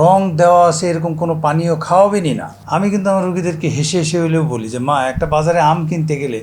রং দেওয়া আছে, এরকম কোনো পানীয় খাওয়াবেনই না। আমি কিন্তু আমার রুগীদেরকে হেসে হেসে হলেও বলি যে, মা, একটা বাজারে আম কিনতে গেলে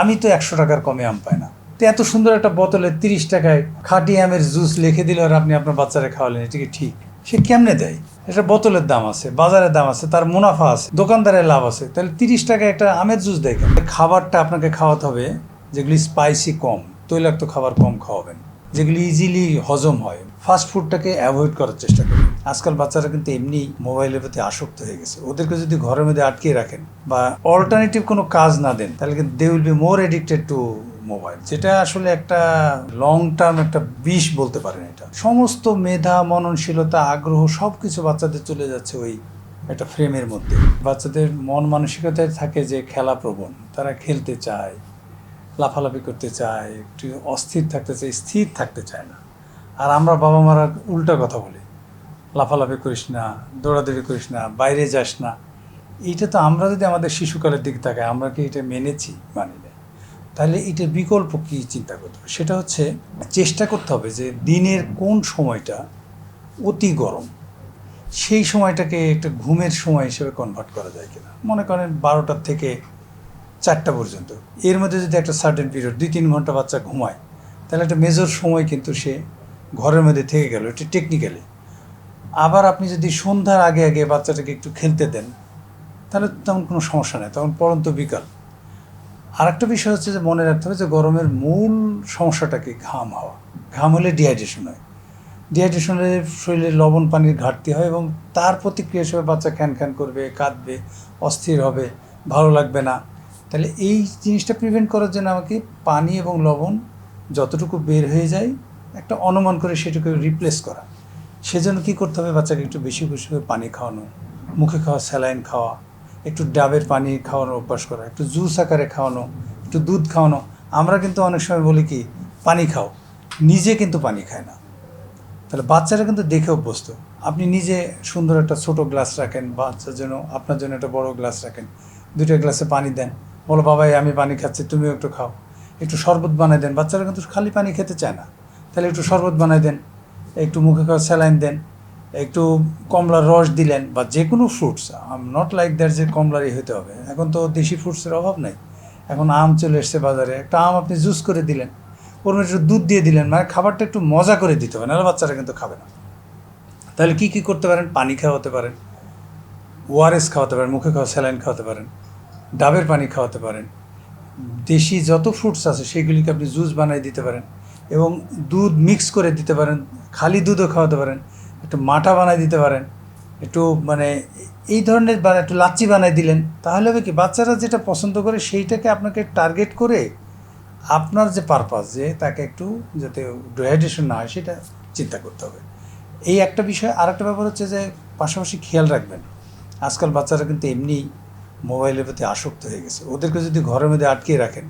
আমি তো একশো টাকার কমে আম পাই না। তো এত সুন্দর একটা বোতলে তিরিশ টাকায় খাঁটি আমের জুস লিখে দিল আর আপনি আপনার বাচ্চারা খাওয়ালেন, এটা কি ঠিক? সে কেমনে দেয়? এটা বোতলের দাম আছে, বাজারের দাম আছে, তার মুনাফা আছে, দোকানদারের লাভ আছে। তাহলে তিরিশ টাকায় একটা আমের জুস দেয় খাবারটা আপনাকে খাওয়াতে হবে যেগুলি স্পাইসি কম, তৈলাক্ত খাবার কম খাওয়াবেন। যেগুলি ইজিলি হজম হয়। ফাস্ট ফুডটাকে অ্যাভয়েড করার চেষ্টা করবেন আজকাল বাচ্চারা কিন্তু এমনি মোবাইলের প্রতি আসক্ত হয়ে গেছে। ওদেরকে যদি ঘরের মধ্যে আটকে রাখেন বা অল্টারনেটিভ কোনো কাজ না দেন, তাহলে কিন্তু they will be more addicted to mobile যেটা আসলে একটা লং টার্ম একটা বিষ বলতে পারেন এটা। সমস্ত মেধা, মননশীলতা, আগ্রহ সব কিছু বাচ্চাদের চলে যাচ্ছে ওই একটা ফ্রেমের মধ্যে। বাচ্চাদের মন মানসিকতায় থাকে যে খেলা প্রবণ তারা খেলতে চায়। লাফালাফি করতে চায়, একটু অস্থির থাকতে চায়, স্থির থাকতে চায় না। আর আমরা বাবা মারা উল্টা কথা বলি। লাফালাফি করিস না, দৌড়াদৌড়ি করিস না, বাইরে যাস না। এইটা তো আমরা যদি আমাদের শিশুকালের দিকে তাকাই, আমরা কি এটা মেনেছি, মানি না। তাহলে এটার বিকল্প কী চিন্তা করতে হবে? সেটা হচ্ছে চেষ্টা করতে হবে যে দিনের কোন সময়টা অতি গরম, সেই সময়টাকে একটা ঘুমের সময় হিসেবে কনভার্ট করা যায় কিনা। মনে করেন বারোটার থেকে চারটা পর্যন্ত। এর মধ্যে যদি একটা সার্টেন পিরিয়ড দুই তিন ঘণ্টা বাচ্চা ঘুমায়, তাহলে একটা মেজর সময় কিন্তু সে ঘরের মধ্যে থেকে গেল, এটা টেকনিক্যালি আবার আপনি যদি সন্ধ্যার আগে আগে বাচ্চাটাকে একটু খেলতে দেন, তাহলে তেমন কোনো সমস্যা নেই, তখন পরন্ত বিকাল। আর একটা বিষয় হচ্ছে যে মনে রাখতে হবে যে গরমের মূল সমস্যাটা কি ঘাম হওয়া। ঘাম হলে ডিহাইড্রেশন হয়। ডিহাইড্রেশন হলে শরীরে লবণ, পানির ঘাটতি হয় এবং তার প্রতিক্রিয়া হিসেবে বাচ্চা খ্যান খ্যান করবে, কাঁদবে, অস্থির হবে, ভালো লাগবে না। তাহলে এই জিনিসটা প্রিভেন্ট করার জন্য আমাকে পানি এবং লবণ যতটুকু বের হয়ে যায়, একটা অনুমান করে সেটাকে রিপ্লেস করা। সেজন্য কী করতে হবে বাচ্চাকে একটু বেশি বেশি করে পানি খাওয়ানো, মুখে খাওয়া স্যালাইন খাওয়া, একটু ডাবের পানি খাওয়ানো অভ্যাস করা, একটু জুস আকারে খাওয়ানো, একটু দুধ খাওয়ানো। আমরা কিন্তু অনেক সময় বলি কি, পানি খাও। নিজে কিন্তু পানি খায় না। তাহলে বাচ্চারা কিন্তু দেখে অভ্যস্ত। আপনি নিজে সুন্দর একটা ছোট গ্লাস রাখেন বাচ্চার জন্য আপনার জন্য একটা বড় গ্লাস রাখেন। দুইটা গ্লাসে পানি দেন। বলো, বাবাই, আমি পানি খাচ্ছি, তুমিও একটু খাও। একটু শরবত বানাই দেন। বাচ্চারা কিন্তু খালি পানি খেতে চায় না। তাহলে একটু শরবত বানাই দেন, একটু মুখে স্যালাইন দেন, একটু কমলার রস দিলেন, বা যে কোনো ফ্রুটস আম নট লাইক দ্যাট যে কমলারই হতে হবে। এখন তো দেশি ফ্রুটসের অভাব নাই। এখন আম চলে এসছে বাজারে। একটা আম আপনি জুস করে দিলেন, ওর একটু দুধ দিয়ে দিলেন মানে খাবারটা একটু মজা করে দিতে হবে, নাহলে বাচ্চারা কিন্তু খাবে না। তাহলে কী কী করতে পারেন? পানি খাওয়াতে পারেন ওআরএস খাওয়াতে পারেন, মুখে খাওয়া স্যালাইন খাওয়াতে পারেন। ডাবের পানি খাওয়াতে পারেন। দেশি যত ফ্রুটস আছে, সেগুলিকে আপনি জুস বানিয়ে দিতে পারেন এবং দুধ মিক্স করে দিতে পারেন, খালি দুধও খাওয়াতে পারেন, একটু মাটা বানাই দিতে পারেন, একটু মানে এই ধরনের বা একটু লাচ্ছি বানাই দিলেন, তাহলে হবে কি বাচ্চারা যেটা পছন্দ করে সেইটাকে আপনাকে টার্গেট করে আপনার যে পারপাস যে তাকে একটু যাতে ডিহাইড্রেশন না হয় সেটা চিন্তা করতে হবে। এই একটা বিষয় আর একটা ব্যাপার হচ্ছে যে পাশাপাশি খেয়াল রাখবেন, আজকাল বাচ্চারা কিন্তু এমনি মোবাইলের প্রতি আসক্ত হয়ে গেছে। ওদেরকে যদি ঘরের মধ্যে আটকে রাখেন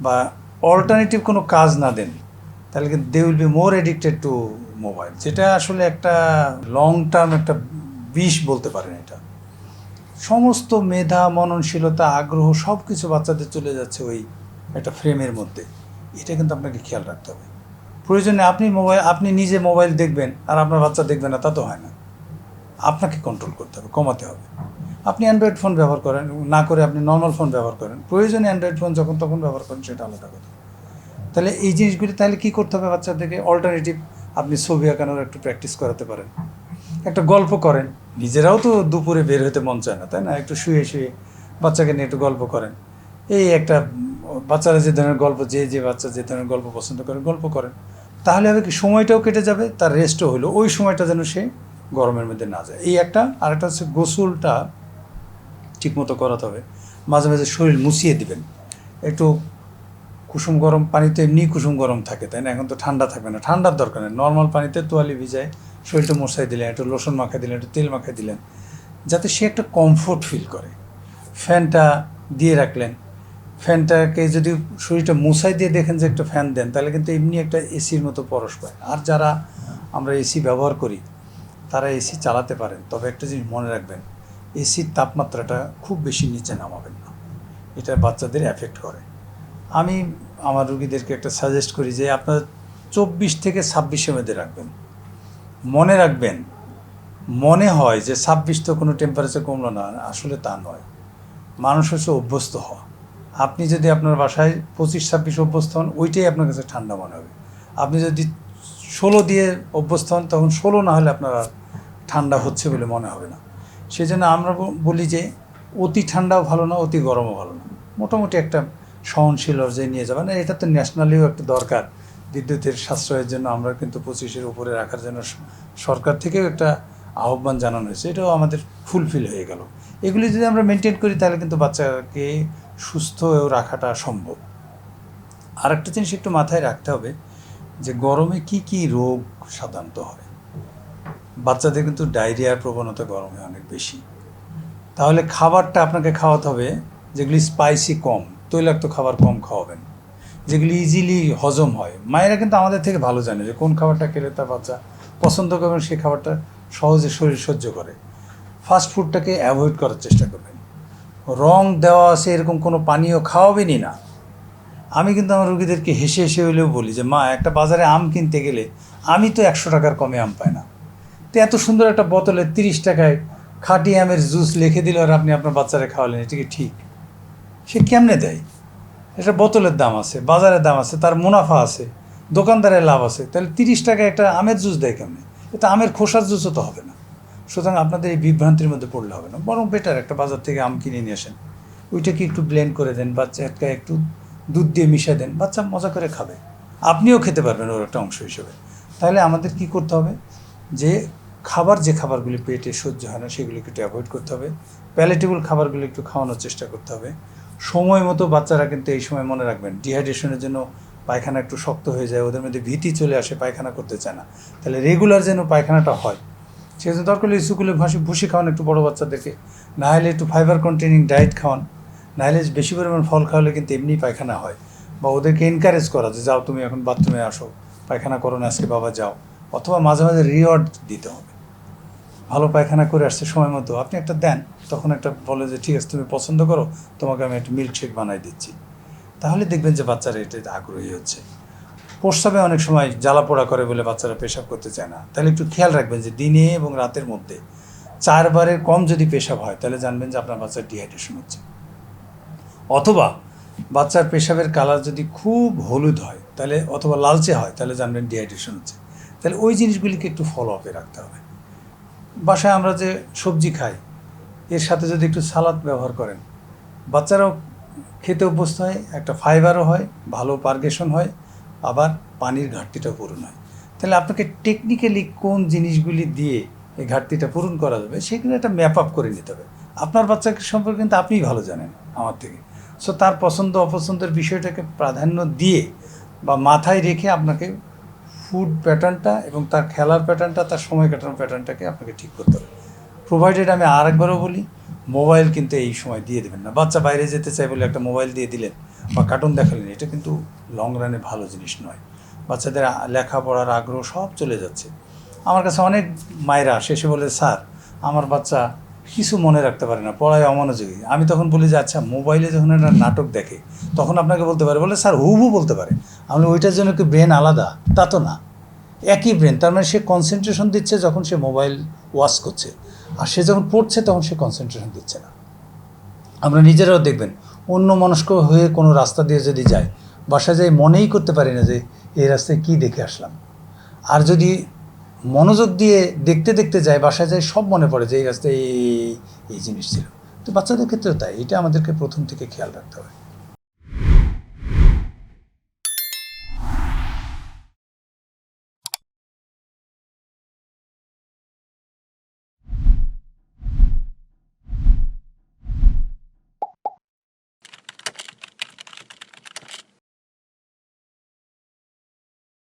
বা অল্টারনেটিভ কোনো কাজ না দেন, তাহলে কিন্তু they will be more addicted to mobile যেটা আসলে একটা লং টার্ম একটা বিষ বলতে পারেন এটা। সমস্ত মেধা, মননশীলতা, আগ্রহ সব কিছু বাচ্চাদের চলে যাচ্ছে ওই একটা ফ্রেমের মধ্যে। এটা কিন্তু আপনাকে খেয়াল রাখতে হবে। প্রয়োজনে আপনি মোবাইল আপনি নিজে মোবাইল দেখবেন আর আপনার বাচ্চা দেখবেন না, তা তো হয় না। আপনাকে কন্ট্রোল করতে হবে, কমাতে হবে। আপনি অ্যান্ড্রয়েড ফোন ব্যবহার করেন, না করে আপনি নর্মাল ফোন ব্যবহার করেন। প্রয়োজনে অ্যান্ড্রয়েড ফোন যখন তখন ব্যবহার করেন, সেটা আলাদা কথা। তাহলে এই জিনিসগুলি, তাহলে কী করতে হবে বাচ্চাদেরকে? অল্টারনেটিভ আপনি ছবি আঁকানোর একটু প্র্যাকটিস করাতে পারেন। একটা গল্প করেন। নিজেরাও তো দুপুরে বের হতে মন চায় না, তাই না? একটু শুয়ে শুয়ে বাচ্চাকে নিয়ে একটু গল্প করেন। এই একটা, বাচ্চারা যে ধরনের গল্প, যে যে বাচ্চা যে ধরনের গল্প পছন্দ করে, গল্প করেন। তাহলে হবে কি, সময়টাও কেটে যাবে, তার রেস্টও হলো ওই সময়টা যেন সে গরমের মধ্যে না যায়। এই একটা আর একটা হচ্ছে গোসলটা ঠিকমতো করাতে হবে। মাঝে মাঝে শরীর মুছিয়ে দিবেন। একটু কুসুম গরম পানিতে এমনি কুসুম গরম থাকে, তাই না? এখন তো ঠান্ডা থাকবে না। ঠান্ডার দরকার নেই। নর্মাল পানিতে তোয়ালি ভিজায় শরীরটা মশাই দিলেন, একটু লোশন মাখাই দিলেন, একটু তেল মাখাই দিলেন, যাতে সে একটা কমফোর্ট ফিল করে। ফ্যানটা দিয়ে রাখলেন। ফ্যানটাকে যদি শরীরটা মশাই দিয়ে দেখেন যে একটা ফ্যান দেন, তাহলে কিন্তু এমনি একটা এসির মতো পরশ পায়। আর যারা আমরা এসি ব্যবহার করি, তারা এসি চালাতে পারেন। তবে একটা জিনিস মনে রাখবেন এসির তাপমাত্রাটা খুব বেশি নিচে নামাবেন না। এটা বাচ্চাদের এফেক্ট করে। আমি আমার রুগীদেরকে একটা সাজেস্ট করি যে আপনার চব্বিশ থেকে ছাব্বিশের মধ্যে রাখবেন। মনে রাখবেন, মনে হয় যে ছাব্বিশ তো কোনো টেম্পারেচার কমলো না, আসলে তা নয়। মানুষ হচ্ছে অভ্যস্ত হওয়া। আপনি যদি আপনার বাসায় পঁচিশ, ছাব্বিশ অভ্যস্ত হন, ওইটাই আপনার কাছে ঠান্ডা মনে হবে। আপনি যদি ষোলো দিয়ে অভ্যস্ত হন, তখন ষোলো না হলে আপনার ঠান্ডা হচ্ছে বলে মনে হবে না। সেই জন্য আমরা বলি যে অতি ঠান্ডাও ভালো না, অতি গরমও ভালো না। মোটামুটি একটা সহনশীল যে নিয়ে যাবেন। এটা তো ন্যাশনালিও একটা দরকার। বিদ্যুতের সাশ্রয়ের জন্য আমরা কিন্তু পঁচিশের উপরে রাখার জন্য সরকার থেকেও একটা আহ্বান জানানো হয়েছে। এটাও আমাদের ফুলফিল হয়ে গেল। এগুলি যদি আমরা মেনটেন করি, তাহলে কিন্তু বাচ্চাকে সুস্থ রাখাটা সম্ভব। আর একটা জিনিস একটু মাথায় রাখতে হবে যে গরমে কি কি রোগ সাধারণত হয়? বাচ্চাদের কিন্তু ডায়রিয়ার প্রবণতা গরমে অনেক বেশি। তাহলে খাবারটা আপনাকে খাওয়াতে হবে যেগুলি স্পাইসি কম, তৈলাক্ত খাবার কম খাওয়াবেন। যেগুলি ইজিলি হজম হয়। মায়েরা কিন্তু আমাদের থেকে ভালো জানে যে কোন খাবারটা খেলে তার বাচ্চা পছন্দ করবেন সেই খাবারটা সহজে শরীর সহ্য করে। ফাস্ট ফুডটাকে অ্যাভয়েড করার চেষ্টা করবেন। রং দেওয়া আছে এরকম কোনো পানীয় খাওয়াবেনই না। আমি কিন্তু আমার রুগীদেরকে হেসে হেসে হলেও বলি যে, মা, একটা বাজারে আম কিনতে গেলে আমি তো একশো টাকার কমে আম পাই না। তো এত সুন্দর একটা বোতলে তিরিশ টাকায় খাঁটি আমের জুস লিখে দিল আর আপনি আপনার বাচ্চারা খাওয়ালেন, এটা কি ঠিক? সে কেমনে দেয়? এটা বোতলের দাম আছে বাজারের দাম আছে, তার মুনাফা আছে দোকানদারের লাভ আছে, তাহলে তিরিশ টাকায় একটা আমের জুস দেয় কেমনে? এটা আমের খোসার জুসও তো হবে না। সুতরাং আপনাদের এই বিভ্রান্তির মধ্যে পড়লে হবে না, বরং বেটার একটা বাজার থেকে আম কিনে নিয়ে আসেন। ওইটাকে একটু ব্লেন্ড করে দেন বাচ্চাকে একটু দুধ দিয়ে মিশিয়ে দেন, বাচ্চা মজা করে খাবে। আপনিও খেতে পারবেন ওর একটা অংশ হিসেবে। তাহলে আমাদের কি করতে হবে? যে খাবার যে খাবারগুলি পেটে সহ্য হয় না, সেগুলিকে একটু অ্যাভয়েড করতে হবে। প্যালেটেবল খাবারগুলো একটু খাওয়ানোর চেষ্টা করতে হবে। সময় মতো বাচ্চারা কিন্তু এই সময় মনে রাখবেন ডিহাইড্রেশনের জন্য পায়খানা একটু শক্ত হয়ে যায়, ওদের মধ্যে ভীতি চলে আসে, পায়খানা করতে চায় না। তাহলে রেগুলার যেন পায়খানাটা হয়, সেজন্য দরকার হলে স্কুলে ভাসি ভুসি খাওয়ান একটু বড় বাচ্চাদেরকে। না হলে একটু ফাইবার কন্টেনিং ডায়েট খাওয়ান, না হলে বেশি পরিমাণ ফল খাওয়ালে কিন্তু এমনি পায়খানা হয়। বা ওদেরকে এনকারেজ করা যে, যাও তুমি এখন বাথরুমে আসো, পায়খানা করো না, আজকে বাবা যাও। অথবা মাঝে মাঝে রিওয়ার্ড দিতে হবে। ভালো পায়খানা করে আসছে সময় মতো। আপনি একটা দেন, তখন একটা বলে যে, ঠিক আছে, তুমি পছন্দ করো, তোমাকে আমি একটা মিল্কশেক বানাই দিচ্ছি। তাহলে দেখবেন যে বাচ্চারা এটাতে আগ্রহী হচ্ছে। প্রস্রাবে অনেক সময় জ্বালা পোড়া করে বলে বাচ্চারা পেশাব করতে চায় না। তাহলে একটু খেয়াল রাখবেন যে দিনে এবং রাতের মধ্যে চারবারের কম যদি পেশাব হয়, তাহলে জানবেন যে আপনার বাচ্চার ডিহাইড্রেশন হচ্ছে। অথবা বাচ্চার পেশাবের কালার যদি খুব হলুদ হয়, তাহলে অথবা লালচে হয়, তাহলে জানবেন ডিহাইড্রেশন হচ্ছে। তাহলে ওই জিনিসগুলিকে একটু ফলো আপে রাখতে হবে। বাসায় আমরা যে সবজি খাই, এর সাথে যদি একটু সালাদ ব্যবহার করেন, বাচ্চারাও খেতে অভ্যস্ত হয়, একটা ফাইবারও হয়, ভালো পারগেশন হয়, আবার পানির ঘাটতিটা পূরণ হয়। তাহলে আপনাকে টেকনিক্যালি কোন জিনিসগুলি দিয়ে এই ঘাটতিটা পূরণ করা যাবে, সেগুলো একটা ম্যাপ আপ করে নিতে হবে। আপনার বাচ্চাকে সম্পর্কে কিন্তু আপনিই ভালো জানেন, আমার থেকে। সো তার পছন্দ অপছন্দের বিষয়টাকে প্রাধান্য দিয়ে বা মাথায় রেখে আপনাকে ফুড প্যাটার্নটা এবং তার খেলার প্যাটার্নটা তার সময় কাটানোর প্যাটার্নটাকে আপনাকে ঠিক করতে হবে। প্রোভাইডেড আমি আরেকবারও বলি মোবাইল কিন্তু এই সময় দিয়ে দেবেন না। বাচ্চা বাইরে যেতে চাই বলে একটা মোবাইল দিয়ে দিলেন বা কার্টুন দেখালেন, এটা কিন্তু লং রানে ভালো জিনিস নয়। বাচ্চাদের লেখাপড়ার আগ্রহ সব চলে যাচ্ছে। আমার কাছে অনেক মায়েরা শেষে বলে, স্যার, আমার বাচ্চা কিছু মনে রাখতে পারে না, পড়ায় অমনোযোগী। আমি তখন বলি যে আচ্ছা মোবাইলে যখন একটা নাটক দেখে, তখন আপনাকে বলতে পারে। বলে, স্যার হুবু বলতে পারে। আমি ওইটার জন্য কি ব্রেন আলাদা? তা তো না। একই ব্রেন তার মানে সে কনসেন্ট্রেশন দিচ্ছে যখন সে মোবাইল ওয়াচ করছে। আর সে যখন পড়ছে তখন সে কনসেন্ট্রেশন দিচ্ছে না। আমরা নিজেরাও দেখবেন অন্য মনস্ক হয়ে কোনো রাস্তা দিয়ে যদি যায় বাসা যায় মনেই করতে পারি না যে এই রাস্তায় কী দেখে আসলাম। আর যদি মনোযোগ দিয়ে দেখতে দেখতে যায় বাসায় যায় সব মনে পড়ে যে এই রাস্তায় এই জিনিস ছিল। তো বাচ্চাদের ক্ষেত্রেও তাই, এটা আমাদেরকে প্রথম থেকে খেয়াল রাখতে হবে।